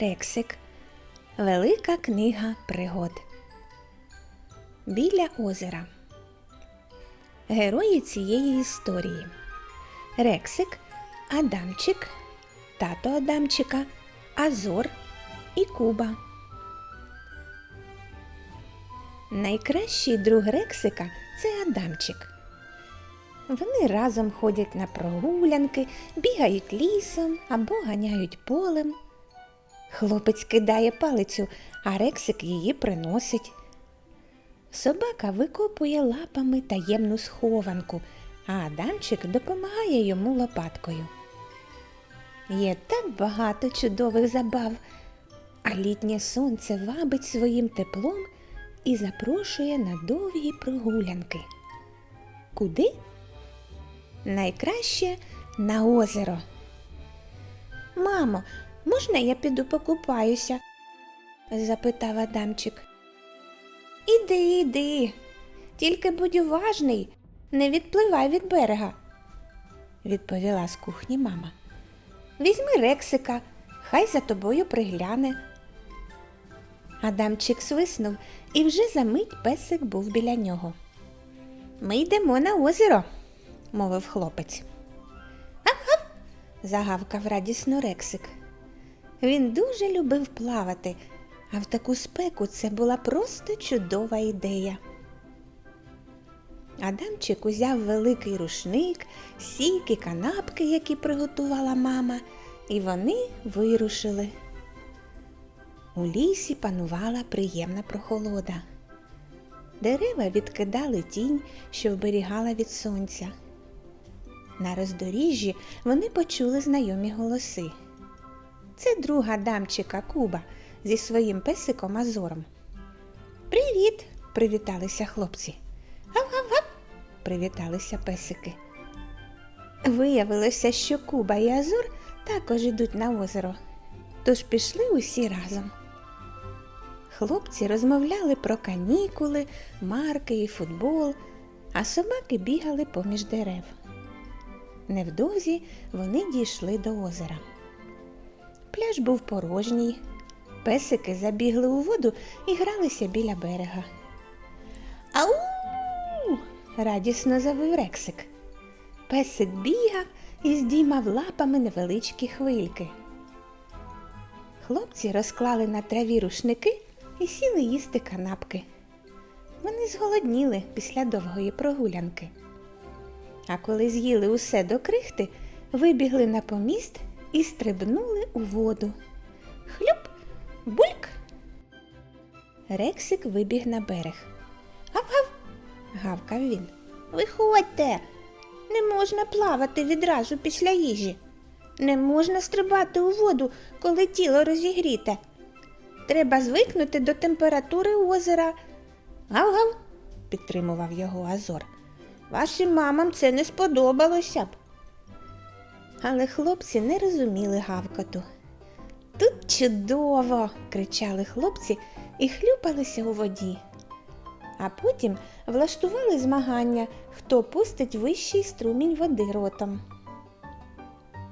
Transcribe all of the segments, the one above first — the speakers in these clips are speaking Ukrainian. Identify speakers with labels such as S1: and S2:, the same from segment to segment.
S1: Рексик. Велика книга пригод. Біля озера. Герої цієї історії. Рексик, Адамчик, тато Адамчика, Азор і Куба. Найкращий друг Рексика це Адамчик. Вони разом ходять на прогулянки, бігають лісом або ганяють полем. Хлопець кидає палицю, а Рексик її приносить. Собака викопує лапами таємну схованку, а Адамчик допомагає йому лопаткою. Є так багато чудових забав, а літнє сонце вабить своїм теплом і запрошує на довгі прогулянки. Куди? Найкраще на озеро. Мамо, можна я піду покупаюся? запитав Адамчик. Іди, іди, тільки будь уважний, не відпливай від берега, відповіла з кухні мама. Візьми Рексика, хай за тобою пригляне. Адамчик свиснув, і вже за мить песик був біля нього. Ми йдемо на озеро, мовив хлопець. Гав-гав! загавкав радісно Рексик. Він дуже любив плавати, а в таку спеку це була просто чудова ідея. Адамчик узяв великий рушник, сіки, канапки, які приготувала мама, і вони вирушили. У лісі панувала приємна прохолода. Дерева відкидали тінь, що вберігала від сонця. На роздоріжжі вони почули знайомі голоси. Це друга дамчика Куба зі своїм песиком Азором. Привіт! привіталися хлопці. Гав-гав-гав! привіталися песики. Виявилося, що Куба і Азор також ідуть на озеро, тож пішли усі разом. Хлопці розмовляли про канікули, марки і футбол, а собаки бігали поміж дерев. Невдовзі вони дійшли до озера. Пляж був порожній. Песики забігли у воду і гралися біля берега. Ау! радісно завив Рексик. Песик бігав і здіймав лапами невеличкі хвильки. Хлопці розклали на траві рушники і сіли їсти канапки. Вони зголодніли після довгої прогулянки. А коли з'їли усе до крихти, вибігли на поміст і стрибнули у воду. Хлюп, бульк. Рексик вибіг на берег. Гав-гав, гавкав він. Виходьте, не можна плавати відразу після їжі. Не можна стрибати у воду, коли тіло розігріте. Треба звикнути до температури озера. Гав-гав, підтримував його Азор. Вашим мамам це не сподобалося б. Але хлопці не розуміли гавкоту. Тут чудово, кричали хлопці і хлюпалися у воді. А потім влаштували змагання, хто пустить вищий струмінь води ротом.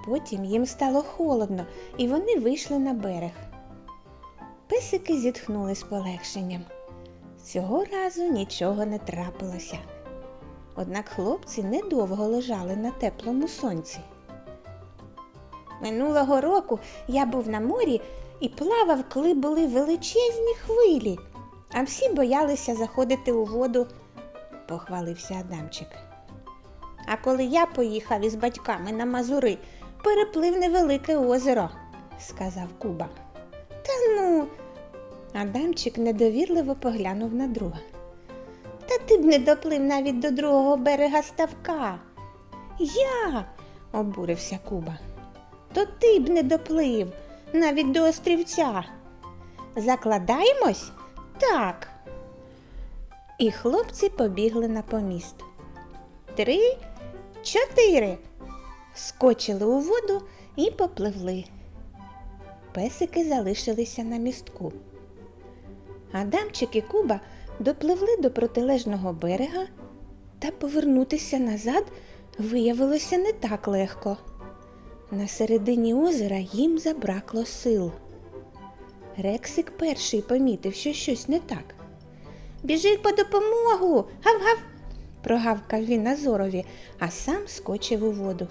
S1: Потім їм стало холодно, і вони вийшли на берег. Песики зітхнули з полегшенням. Цього разу нічого не трапилося. Однак хлопці недовго лежали на теплому сонці. Минулого року я був на морі і плавав, коли були величезні хвилі, а всі боялися заходити у воду, похвалився Адамчик. А коли я поїхав із батьками на Мазури, переплив невелике озеро, сказав Куба. Та ну. Адамчик недовірливо поглянув на друга. Та ти б не доплив навіть до другого берега ставка. Я, обурився Куба. То ти б не доплив навіть до острівця. Закладаємось? Так. І хлопці побігли на поміст. Три, чотири. Скочили у воду і попливли. Песики залишилися на містку. Адамчик і Куба допливли до протилежного берега, та повернутися назад виявилося не так легко. На середині озера їм забракло сил. Рексик перший помітив, що щось не так. Біжить по допомогу. Гав-гав. прогавкав він Азорові, а сам скочив у воду.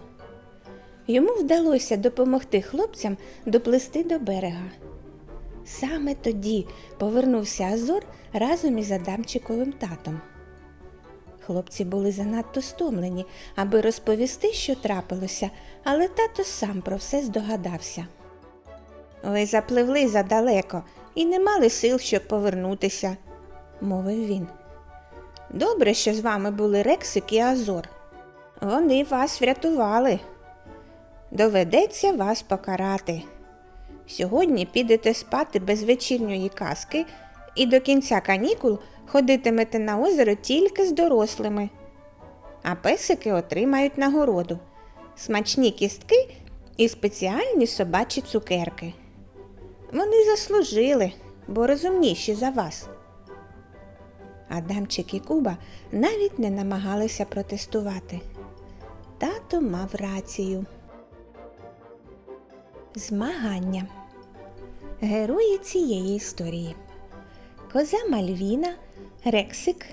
S1: Йому вдалося допомогти хлопцям доплисти до берега. Саме тоді повернувся Азор разом із Адамчиковим татом. Хлопці були занадто стомлені, аби розповісти, що трапилося, але тато сам про все здогадався. Ви запливли задалеко і не мали сил, щоб повернутися, мовив він. Добре, що з вами були Рексик і Азор. Вони вас врятували. Доведеться вас покарати. Сьогодні підете спати без вечірньої казки і до кінця канікул ходитимете на озеро тільки з дорослими. А песики отримають нагороду, смачні кістки і спеціальні собачі цукерки. Вони заслужили, бо розумніші за вас. Адамчик і Куба навіть не намагалися протестувати. Тато мав рацію. Змагання. Герої цієї історії. Коза Мальвіна, Рексик,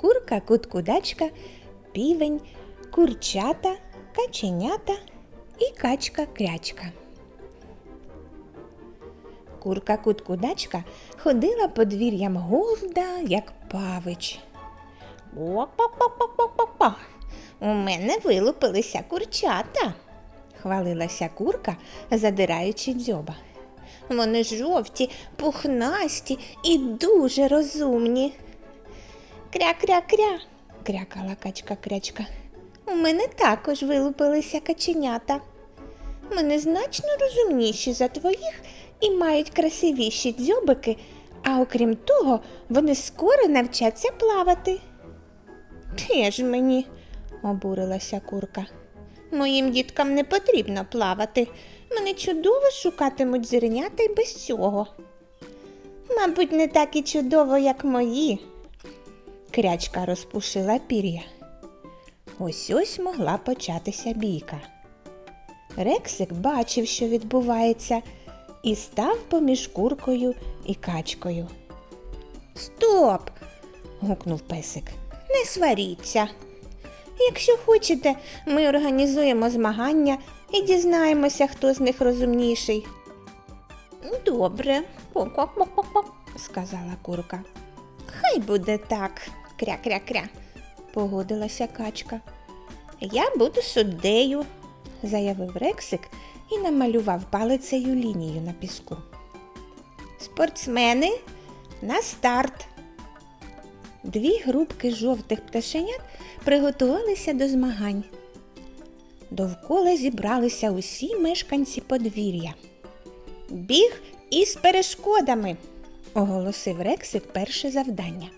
S1: курка Куткудачка, півень, курчата, каченята і качка Крячка. Курка Куткудачка ходила подвір'ям горда, як павич. О-па-па-па-па-па-па. У мене вилупилися курчата, хвалилася курка, задираючи дзьоба. Вони жовті, пухнасті і дуже розумні. Кря-кря-кря, крякала качка крячка. У мене також вилупилися каченята. Вони значно розумніші за твоїх і мають красивіші дзьобики, а окрім того, вони скоро навчаться плавати. Теж мені, обурилася курка. Моїм діткам не потрібно плавати. Мене чудово шукатимуть зернята й без цього. Мабуть, не так і чудово, як мої. Крячка розпушила пір'я. Ось ось могла початися бійка. Рексик бачив, що відбувається, і став поміж куркою і качкою. Стоп. гукнув песик. Не сваріться. Якщо хочете, ми організуємо змагання і дізнаємося, хто з них розумніший. Добре, сказала курка. Хай буде так, кря-кря-кря, погодилася качка. Я буду суддею, заявив Рексик і намалював палицею лінію на піску. Спортсмени на старт. Дві групки жовтих пташенят приготувалися до змагань. Довкола зібралися усі мешканці подвір'я. Біг із перешкодами, оголосив Рексик перше завдання.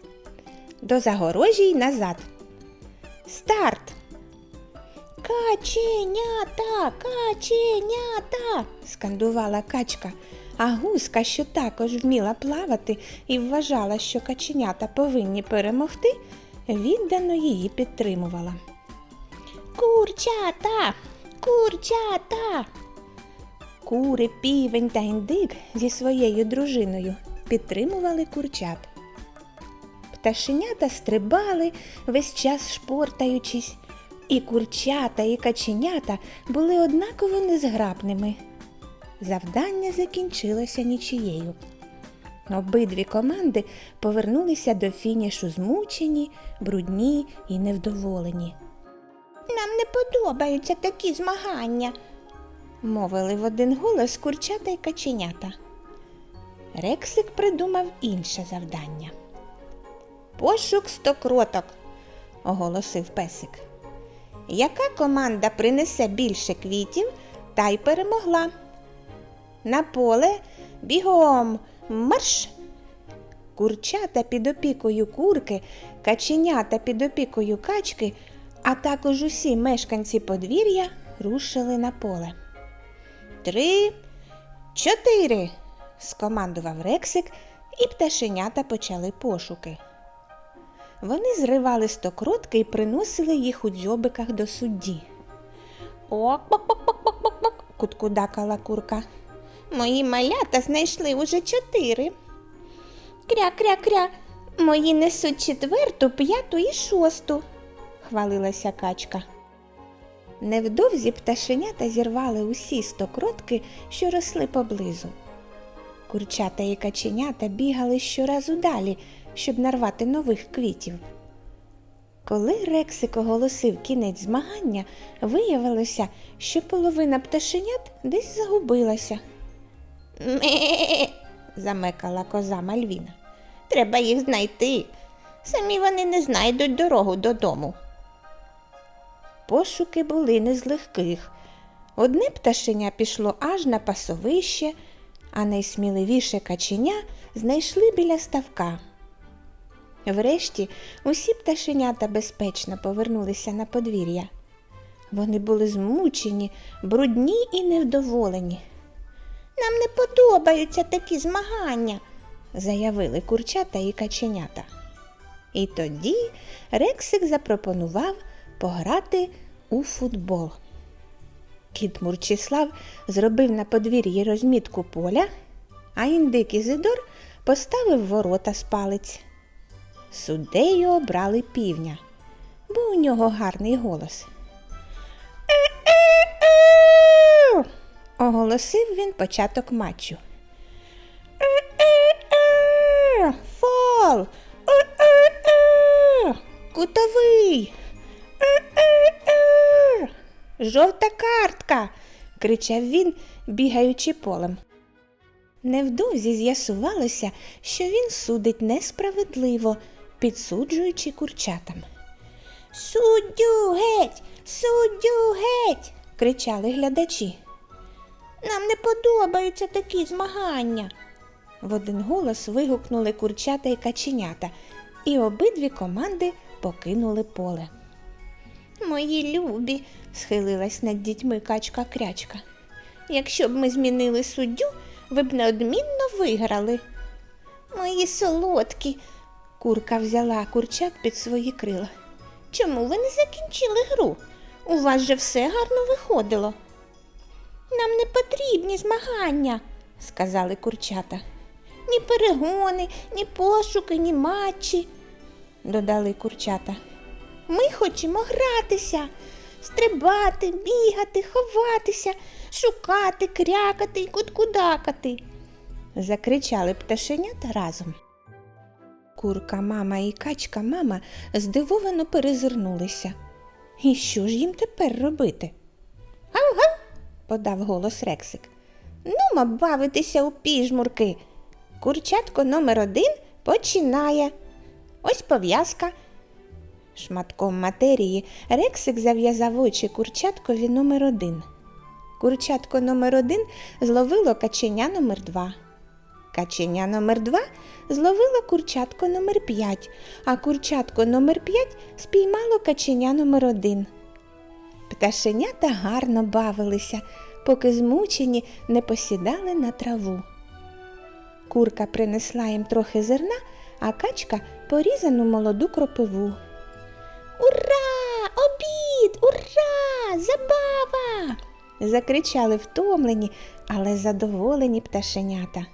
S1: До загорожі й назад. Старт. Каченята, каченята. скандувала качка, а гуска, що також вміла плавати і вважала, що каченята повинні перемогти, віддано її підтримувала. Курчата, курчата. Кури, півень та індик зі своєю дружиною підтримували курчат. Пташенята стрибали, весь час шпортаючись, і курчата, і каченята були однаково незграбними. Завдання закінчилося нічією. Обидві команди повернулися до фінішу змучені, брудні і невдоволені. Нам не подобаються такі змагання, мовили в один голос курчата й каченята. Рексик придумав інше завдання. Пошук стокроток, оголосив песик. Яка команда принесе більше квітів, та й перемогла. На поле бігом марш. Курчата під опікою курки, каченята під опікою качки, а також усі мешканці подвір'я рушили на поле. Три, чотири. скомандував Рексик, і пташенята почали пошуки. Вони зривали стокротки і приносили їх у дзьобиках до судді. Ок, пок пок пок пок пок пок куткудакала курка. Мої малята знайшли уже чотири. Кря-кря-кря, мої несуть четверту, п'яту і шосту, хвалилася качка. Невдовзі пташенята зірвали усі стокротки, що росли поблизу. Курчата і каченята бігали щоразу далі, щоб нарвати нових квітів. Коли Рексик оголосив кінець змагання, виявилося, що половина пташенят десь загубилася. Ме. замекала коза Мальвіна. Треба їх знайти. Самі вони не знайдуть дорогу додому. Пошуки були не з легких. Одне пташеня пішло аж на пасовище, а найсміливіше каченя знайшли біля ставка. Врешті усі пташенята безпечно повернулися на подвір'я. Вони були змучені, брудні і невдоволені. Нам не подобаються такі змагання, заявили курчата і каченята. І тоді Рексик запропонував пограти у футбол. Кіт Мурчислав зробив на подвір'ї розмітку поля, а індик Ізидор поставив ворота з палиць. Суддею обрали півня, бо у нього гарний голос. Оголосив він початок матчу. Жовта картка. кричав він, бігаючи полем. Невдовзі з'ясувалося, що він судить несправедливо, підсуджуючи курчатам. Суддю геть, суддю геть. кричали глядачі. Нам не подобаються такі змагання. В один голос вигукнули курчата і каченята, і обидві команди покинули поле. Мої любі, схилилась над дітьми качка крячка. Якщо б ми змінили суддю, ви б неодмінно виграли. Мої солодкі, курка взяла курчат під свої крила. Чому ви не закінчили гру? У вас же все гарно виходило. Нам не потрібні змагання, сказали курчата. Ні перегони, ні пошуки, ні матчі, додали курчата. Ми хочемо гратися, стрибати, бігати, ховатися, шукати, крякати і куткудакати. Закричали пташенята разом. Курка мама і качка мама здивовано перезирнулися. І що ж їм тепер робити? Гав-гав, подав голос Рексик. Нумо бавитися у піжмурки. Курчатко номер один починає. Ось пов'язка. Шматком матерії Рексик зав'язав очі курчаткові номер один. Курчатко номер один зловило каченя номер два. Каченя номер два зловило курчатко номер п'ять, а курчатко номер п'ять спіймало каченя номер один. Пташенята гарно бавилися, поки змучені не посідали на траву. Курка принесла їм трохи зерна, а качка порізану молоду кропиву. Ура! Обід! Ура! Забава! закричали втомлені, але задоволені пташенята.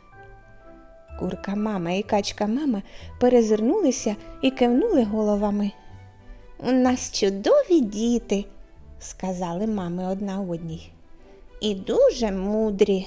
S1: Курка мама і качка мама перезирнулися і кивнули головами. У нас чудові діти, сказали мами одна одній, і дуже мудрі.